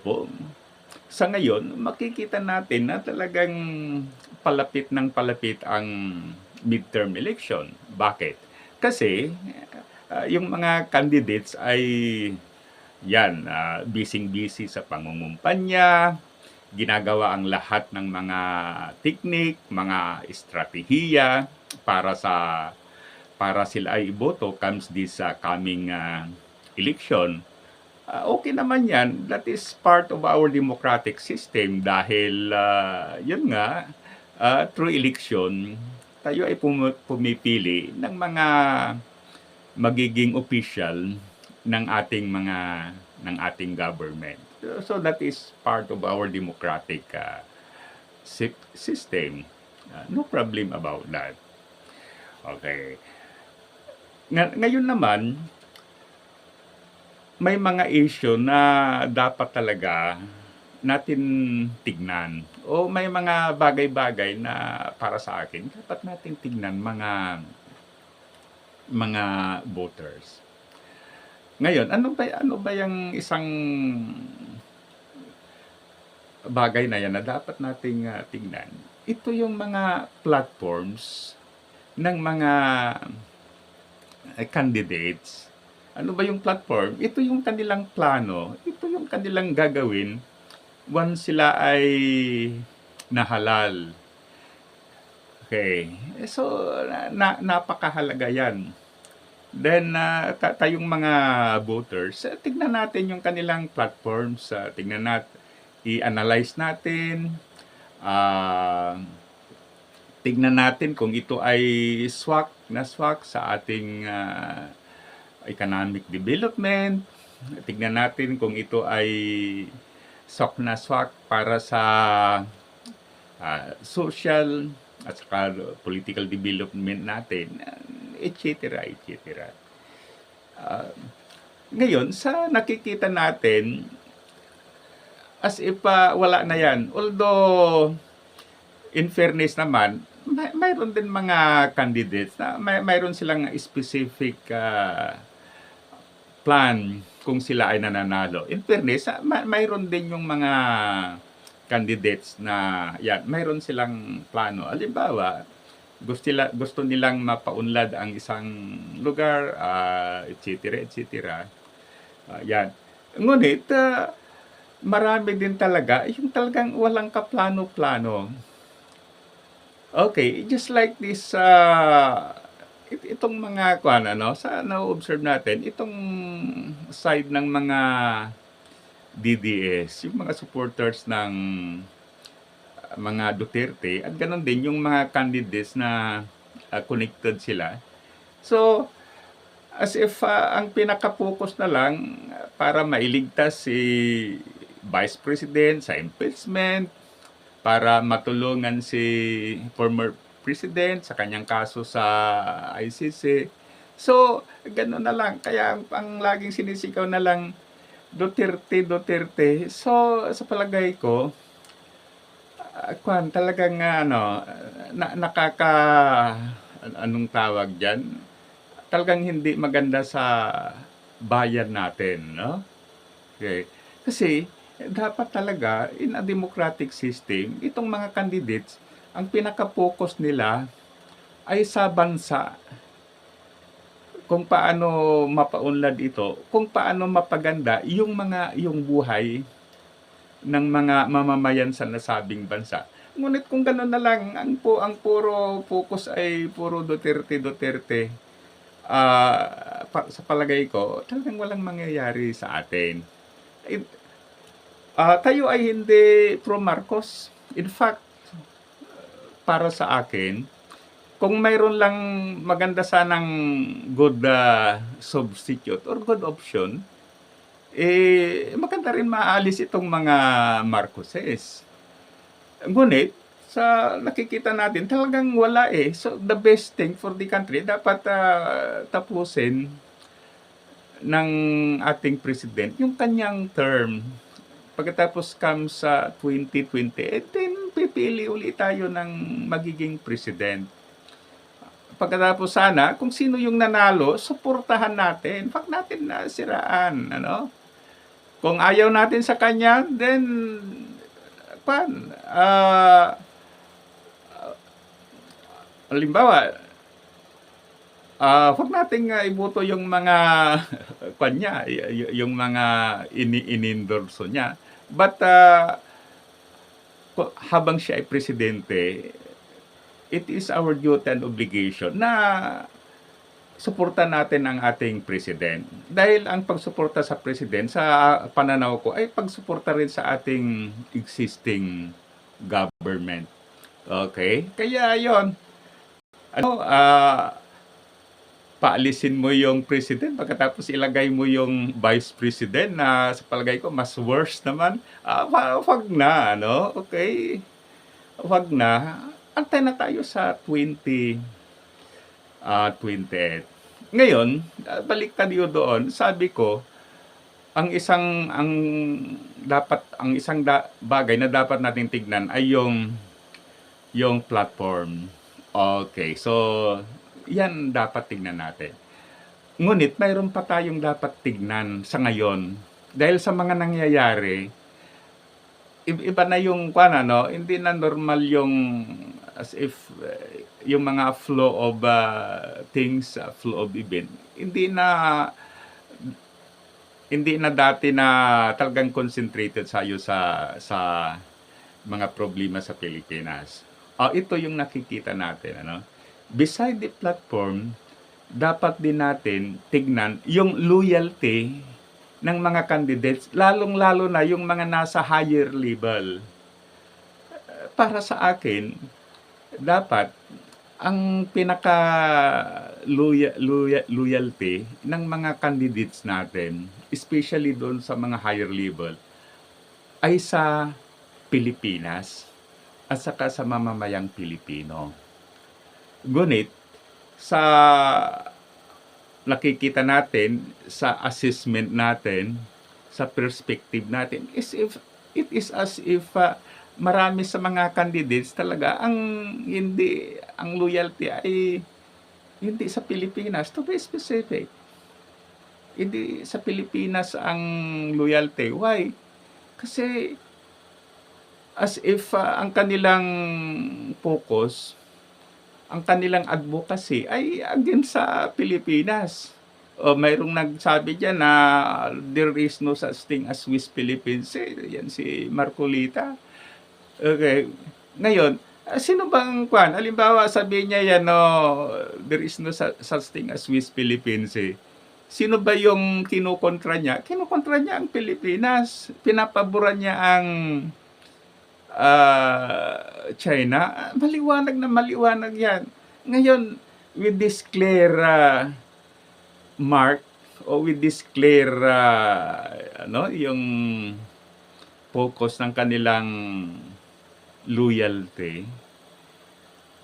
Po. Sa ngayon, makikita natin na talagang palapit ng palapit ang midterm election. Bakit? Kasi ah, yung mga candidates ay yan, ah, busy-busy sa pangungumpanya, ginagawa ang lahat ng mga teknik, mga estratehiya para sa para sila ay iboto comes this ah, coming ah, election. Ah, okay naman yan. That is part of our democratic system dahil ah, yun nga, ah, through election, tayo ay pum- pumipili ng mga magiging official ng ating mga ng ating government. So that is part of our democratic sy- system. Ah, no problem about that. Okay. Nga- ngayon naman, may mga issue na dapat talaga natin tignan. O may mga bagay-bagay na para sa akin, dapat natin tignan mga mga voters. Ngayon, ano ba ano ba yung isang bagay na yan na dapat nating ah, tignan? Ito yung mga platforms ng mga eh, candidates ano ba yung platform? Ito yung kanilang plano. Ito yung kanilang gagawin once sila ay nahalal. Okay. Eh, So, na, na- napakahalaga yan. Then, ta- tayong mga voters, eh, tignan natin yung kanilang platforms. ah, tignan natin, i-analyze natin. ah, tignan natin kung ito ay swak na swak sa ating ah, economic development. Tignan natin kung ito ay swak na swak para sa ah, social at saka political development natin, etc. etc. Ah, ngayon, sa nakikita natin, as if ah, wala na yan. Although, in fairness naman, may, mayroon din mga candidates na may, mayroon silang specific ah, plan kung sila ay nananalo. In fairness, ah, may, mayroon din yung mga candidates na yan, mayroon silang plano. Halimbawa, gusto, nila, gusto nilang mapaunlad ang isang lugar, ah, etc. etc. Ah, yan. Ngunit, ah, marami din talaga, yung talagang walang kaplano-plano. Okay, just like this, it- itong mga, kuan, ano, sa na-observe natin, itong side ng mga DDS, yung mga supporters ng ah, mga Duterte, at ganon din yung mga candidates na ah, connected sila. So, as if ah, ang pinaka-focus na lang para mailigtas si Vice President sa impeachment, para matulungan si former president sa kanyang kaso sa ICC. So, gano'n na lang. Kaya ang, laging sinisigaw na lang, Duterte, Duterte. So, sa palagay ko, uh, kwan, talagang ano, na, nakaka, an- anong tawag dyan? Talagang hindi maganda sa bayan natin, no? Okay. Kasi, dapat talaga, in a democratic system, itong mga candidates, ang pinaka-focus nila ay sa bansa. Kung paano mapaunlad ito, kung paano mapaganda yung mga yung buhay ng mga mamamayan sa nasabing bansa. Ngunit kung gano'n na lang, ang, po, ang puro focus ay puro Duterte, Duterte, ah, pa- sa palagay ko, talagang walang mangyayari sa atin. Eh, ah, tayo ay hindi pro Marcos. In fact, para sa akin, kung mayroon lang maganda sanang good ah, substitute or good option, eh, maganda rin maalis itong mga Marcoses. Ngunit, sa nakikita natin, talagang wala eh. So, the best thing for the country, dapat ah, tapusin ng ating president yung kanyang term. Pagkatapos comes sa 2020, eh, then pipili ulit tayo ng magiging president. Pagkatapos sana, kung sino yung nanalo, suportahan natin. Wag natin na siraan, ano? Kung ayaw natin sa kanya, then pan ah halimbawa, ah wag nating ah, iboto yung mga kanya, yung mga ini inendorso niya. But ko- habang siya ay presidente, it is our duty and obligation na suporta natin ang ating president. Dahil ang pagsuporta sa president sa pananaw ko ay pagsuporta rin sa ating existing government. Okay? Kaya yon ano, ah, paalisin mo yung president pagkatapos ilagay mo yung vice president na sa palagay ko mas worse naman. Wa- wag na, ano? Okay? Wag na. Antay na tayo sa 20 ah 28. Ngayon, ah, balik tayo doon. Sabi ko, ang isang ang dapat ang isang da- bagay na dapat nating tignan ay yung yung platform. Okay, so yan dapat tignan natin. Ngunit mayroon pa tayong dapat tignan sa ngayon dahil sa mga nangyayari iba na yung kwan ano, hindi na normal yung as if eh, yung mga flow of uh, things, uh, flow of event. Hindi na hindi na dati na talagang concentrated sayo sa sa mga problema sa Pilipinas. Ah, ito yung nakikita natin ano. Beside the platform, dapat din natin tignan yung loyalty ng mga candidates, lalong-lalo na yung mga nasa higher level. Para sa akin, dapat ang pinaka loya- loya- loyalty ng mga candidates natin, especially doon sa mga higher level, ay sa Pilipinas at saka sa mamamayang Pilipino. Ngunit, sa nakikita natin, sa assessment natin, sa perspective natin, is if, it is as if uh, marami sa mga candidates talaga ang hindi ang loyalty ay hindi sa Pilipinas. To be specific hindi sa Pilipinas ang loyalty. Why? Kasi as if uh, ang kanilang focus ang kanilang advocacy ay against sa Pilipinas o mayroong nagsabi diyan na there is no such thing as Swiss Philippines eh, yan si Marcolita Okay. Ngayon, ah, sino bang kwan? Halimbawa, sabihin niya yan, no, there is no su- such thing as Swiss Philippines eh. Sino ba yung kinukontra niya? Kinukontra niya ang Pilipinas. Pinapaboran niya ang ah, China. Maliwanag na maliwanag yan. Ngayon, with this clear ah, mark o with this clear ah, ano, yung focus ng kanilang loyalty,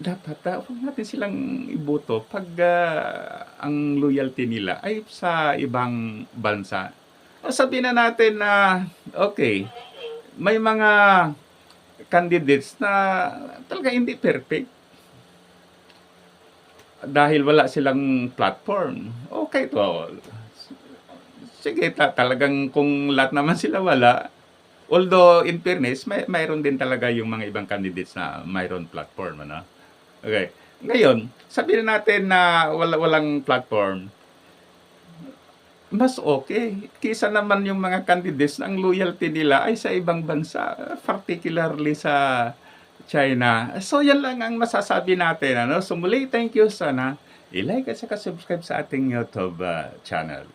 dapat uh, huwag natin silang iboto pag ah, ang loyalty nila ay sa ibang bansa. O sabihin na natin na, okay, may mga candidates na talaga hindi perfect. Dahil wala silang platform. Okay to. Sige, ta- talagang kung lahat naman sila wala, Although, in fairness, may, mayroon din talaga yung mga ibang candidates na mayroon platform. Ano? Okay. Ngayon, sabihin natin na wala, walang platform, mas okay. Kisa naman yung mga candidates ang loyalty nila ay sa ibang bansa, particularly sa China. So, yan lang ang masasabi natin. Ano? So, muli, thank you sana. I-like at saka subscribe sa ating YouTube uh, channel.